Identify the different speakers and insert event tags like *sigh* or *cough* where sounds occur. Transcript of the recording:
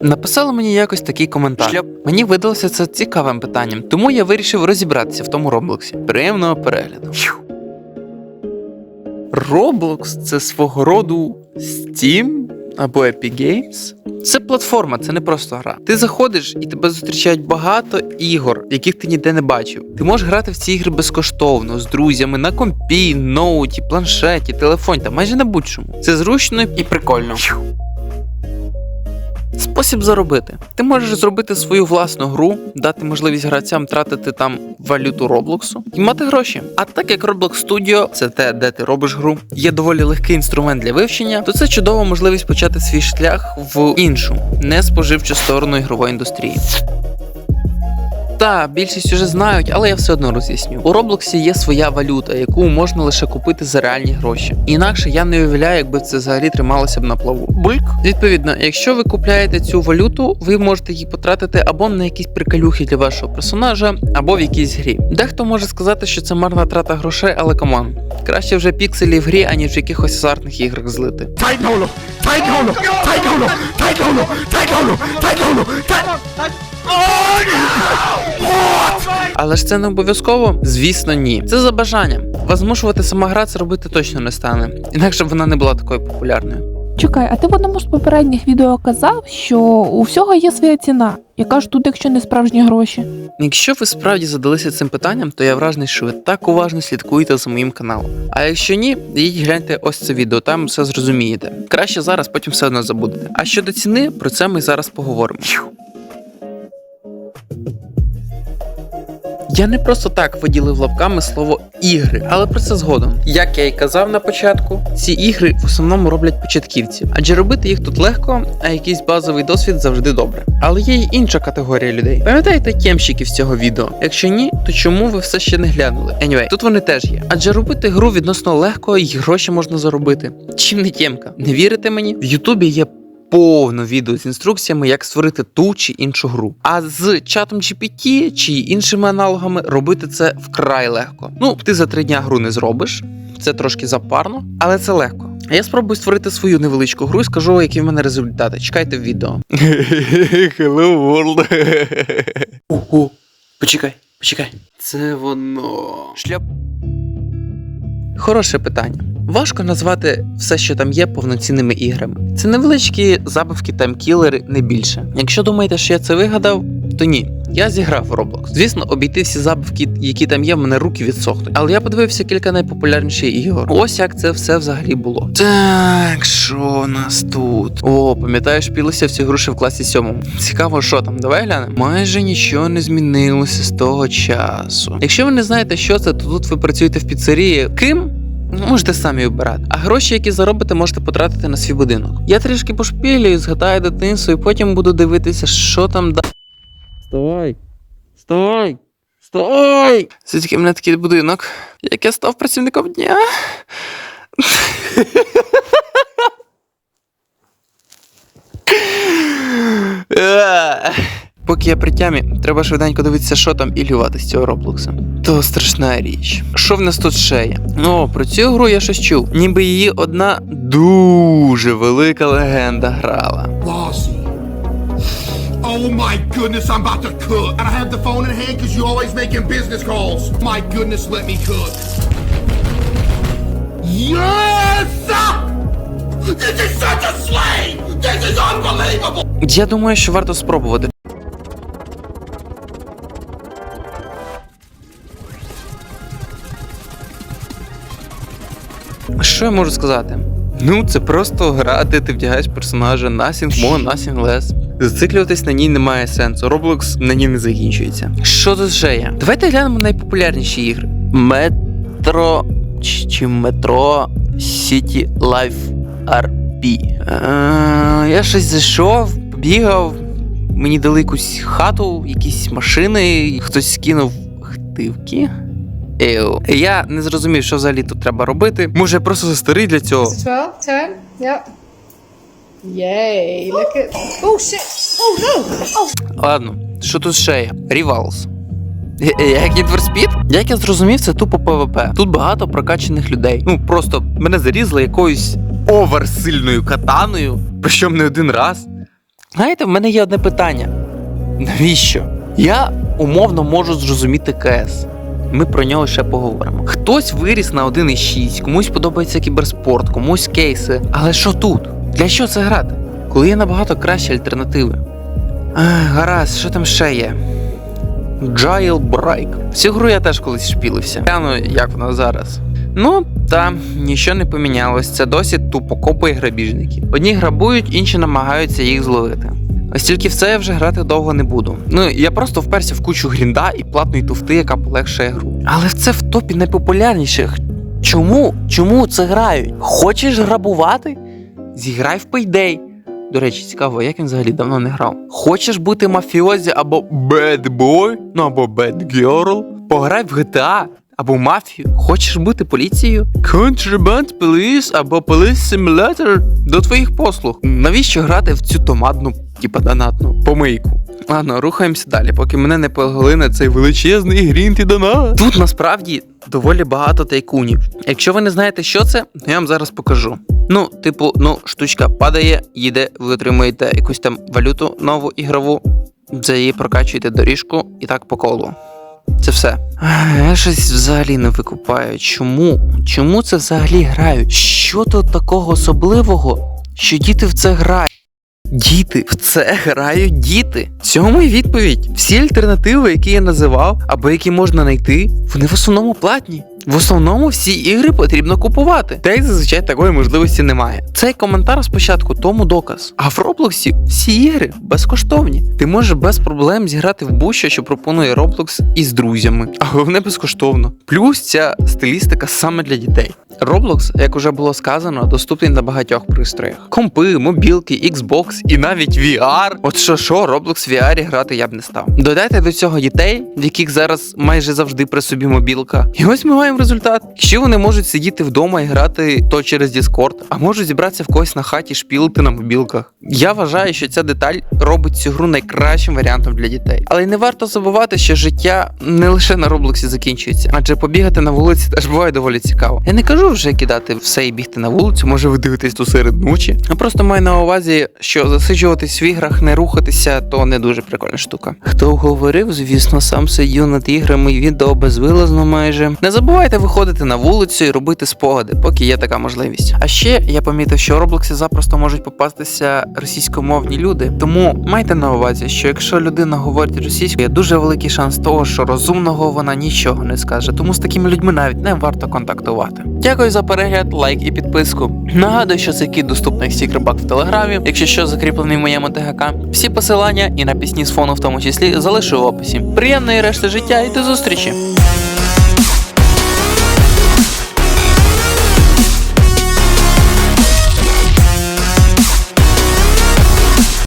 Speaker 1: Написали мені якось такий коментар. Шльоп. Мені видалося це цікавим питанням, тому я вирішив розібратися в тому Роблоксі. Приємного перегляду. Roblox це свого роду Steam або Epic Games. Це платформа, це не просто гра. Ти заходиш і тебе зустрічають багато ігор, яких ти ніде не бачив. Ти можеш грати в ці ігри безкоштовно з друзями на компі, ноуті, планшеті, телефоні та майже на будь-чому. Це зручно і прикольно. Спосіб заробити. Ти можеш зробити свою власну гру, дати можливість гравцям тратити там валюту Роблоксу і мати гроші. А так як Roblox Studio це те, де ти робиш гру, є доволі легкий інструмент для вивчення, то це чудова можливість почати свій шлях в іншу, не споживчу сторону ігрової індустрії. Та більшість уже знають, але я все одно роз'ясню. У Роблоксі є своя валюта, яку можна лише купити за реальні гроші. Інакше я не уявляю, якби це взагалі трималося б на плаву. Бульк. Відповідно, якщо ви купляєте цю валюту, ви можете її потратити або на якісь приколюхи для вашого персонажа, або в якійсь грі. Дехто може сказати, що це марна трата грошей, але камон. Краще вже пікселі в грі, аніж в якихось азартних іграх злити.
Speaker 2: Tight Holo! Tight Holo! Tight Holo! Tight
Speaker 1: Але ж це не обов'язково? Звісно, ні. Це за бажанням. Вас змушувати сама гра це робити точно не стане, інакше б вона не була такою популярною.
Speaker 3: Чекай, а ти в одному з попередніх відео казав, що у всього є своя ціна. Яка ж тут, якщо не справжні гроші?
Speaker 1: Якщо ви справді задалися цим питанням, то я вражений, що ви так уважно слідкуєте за моїм каналом. А якщо ні, йдіть гляньте ось це відео, там все зрозумієте. Краще зараз, потім все одно забудете. А щодо ціни, про це ми зараз поговоримо. Я не просто так виділив лапками слово ігри, але про це згодом. Як я і казав на початку, ці ігри в основному роблять початківці, адже робити їх тут легко, а якийсь базовий досвід завжди добре. Але є й інша категорія людей. Пам'ятаєте тємщиків з цього відео? Якщо ні, то чому ви все ще не глянули? Anyway, тут вони теж є. Адже робити гру відносно легко і гроші можна заробити. Чим не тємка? Не вірите мені? В Ютубі є повно відео з інструкціями, як створити ту чи іншу гру. А з чатом GPT чи іншими аналогами робити це вкрай легко. Ну, ти за три дня гру не зробиш. Це трошки запарно, але це легко. А я спробую створити свою невеличку гру і скажу, які в мене результати. Чекайте в відео. *laughs* Hello world. Ого. Почекай, почекай. Це воно. Шляп. Хороше питання. Важко назвати все, що там є, повноцінними іграми. Це невеличкі забавки таймкілери, не більше. Якщо думаєте, що я це вигадав, то ні. Я зіграв в Roblox. Звісно, обійти всі забавки, які там є, в мене руки відсохнуть. Але я подивився кілька найпопулярніших ігор. Ось як це все взагалі було. Так, що у нас тут? О, пам'ятаєш, пілися в цю гру ще в класі сьомому. Цікаво, що там, давай глянемо. Майже нічого не змінилося з того часу. Якщо ви не знаєте, що це, то тут ви працюєте в піцерії. Ким? Ну, Можете самі обирати. А гроші, які заробите, можете потратити на свій будинок. Я трішки пошпілюю, згадаю дитинство і потім буду дивитися, що там да. Вставай! Вставай! Вставай! Звідки мене такий будинок? Як я став працівником дня? Поки я при тямі, треба швиденько дивитися, що там і лівати з цього Роблокса. То страшна річ. Що в нас тут ще є? О, про цю гру я щось чув. Ніби її одна дуже велика легенда грала.
Speaker 2: Oh my goodness, I'm about to cook. And I have the phone in hand because you always making business calls. My goodness, let me cook. Yes! This is such a slave! This is unbelievable!
Speaker 1: Я думаю, що варто спробувати. Що я можу сказати? Ну, це просто гра, де ти вдягаєш персонажа nothing more, nothing less. Зациклюватись на ній немає сенсу. Roblox на ній не закінчується. Що тут ще є? Давайте глянемо найпопулярніші ігри: Метро чи, метро City Life RP. Е, я щось зайшов, побігав. Мені дали якусь хату, якісь машини, хтось скинув хтивки. Еу. Я не зрозумів, що взагалі тут треба робити. Може, я просто застарий для цього.
Speaker 4: 12, 10, yep. Look at. Oh! Oh! Oh!
Speaker 1: Ладно, що тут ще є? Rivals. Е, е, Як Speed? Як я зрозумів, це тупо ПВП. Тут багато прокачаних людей. Ну просто мене зарізали якоюсь оверсильною катаною, причому не один раз. Знаєте, в мене є одне питання. Навіщо? Я умовно можу зрозуміти КС. Ми про нього ще поговоримо. Хтось виріс на 1.6, комусь подобається кіберспорт, комусь кейси. Але що тут? Для що це грати? Коли є набагато кращі альтернативи. Ах, гаразд, що там ще є? Jailbreak. В цю гру я теж колись шпілився. Гляну, як вона зараз. Ну, та нічого не помінялось. Це досі тупо копи і грабіжники. Одні грабують, інші намагаються їх зловити. Ось тільки в це я вже грати довго не буду. Ну я просто вперся в кучу грінда і платної туфти, яка полегшує гру. Але це в топі найпопулярніших. Чому? Чому це грають? Хочеш грабувати? Зіграй в Payday. До речі, цікаво, як він взагалі давно не грав. Хочеш бути мафіозі або bad boy, ну або bad girl? Пограй в GTA або мафію. Хочеш бути поліцією? Contraband Police або Police Simulator до твоїх послуг. Навіщо грати в цю томадну, типа донатну помийку? Ладно, рухаємося далі, поки мене не поглине цей величезний грінт і донат. Тут насправді доволі багато тайкунів. Якщо ви не знаєте, що це, я вам зараз покажу. Ну, типу, ну, штучка падає, їде, ви отримуєте якусь там валюту нову ігрову, за її прокачуєте доріжку і так по колу. Це все. Я щось взагалі не викупаю. Чому? Чому це взагалі грають? Що тут такого особливого, що діти в це грають? Діти в це грають діти. Цьому і відповідь. Всі альтернативи, які я називав, або які можна знайти, вони в основному платні. В основному всі ігри потрібно купувати. Та й зазвичай такої можливості немає. Цей коментар спочатку тому доказ. А в Роблоксі всі ігри безкоштовні. Ти можеш без проблем зіграти в будь-що, що пропонує Roblox із друзями, а головне безкоштовно. Плюс ця стилістика саме для дітей. Roblox, як уже було сказано, доступний на багатьох пристроях: компи, мобілки, Xbox і навіть VR. От що що, Roblox в VR грати я б не став. Додайте до цього дітей, в яких зараз майже завжди при собі мобілка. І ось ми маємо результат. Якщо вони можуть сидіти вдома і грати то через Discord, а можуть зібратися в когось на хаті, шпілити на мобілках. Я вважаю, що ця деталь робить цю гру найкращим варіантом для дітей. Але не варто забувати, що життя не лише на Роблоксі закінчується, адже побігати на вулиці теж буває доволі цікаво. Я не кажу вже кидати все і бігти на вулицю, може ви дивитесь тут серед ночі. Я просто маю на увазі, що засиджуватись в іграх, не рухатися, то не дуже прикольна штука. Хто говорив, звісно, сам сидів над іграми і відео безвилазно майже. Не забувайте виходити на вулицю і робити спогади, поки є така можливість. А ще я помітив, що Роблоксі запросто можуть попастися російськомовні люди. Тому майте на увазі, що якщо людина говорить російською, є дуже великий шанс того, що розумного вона нічого не скаже. Тому з такими людьми навіть не варто контактувати. Дякую за перегляд, лайк і підписку. Нагадую, що цей кіт доступний стікербак в телеграмі, якщо що закріплений в моєму ТГК. Всі посилання і на пісні з фону в тому числі залишу в описі. Приємної решти життя і до зустрічі!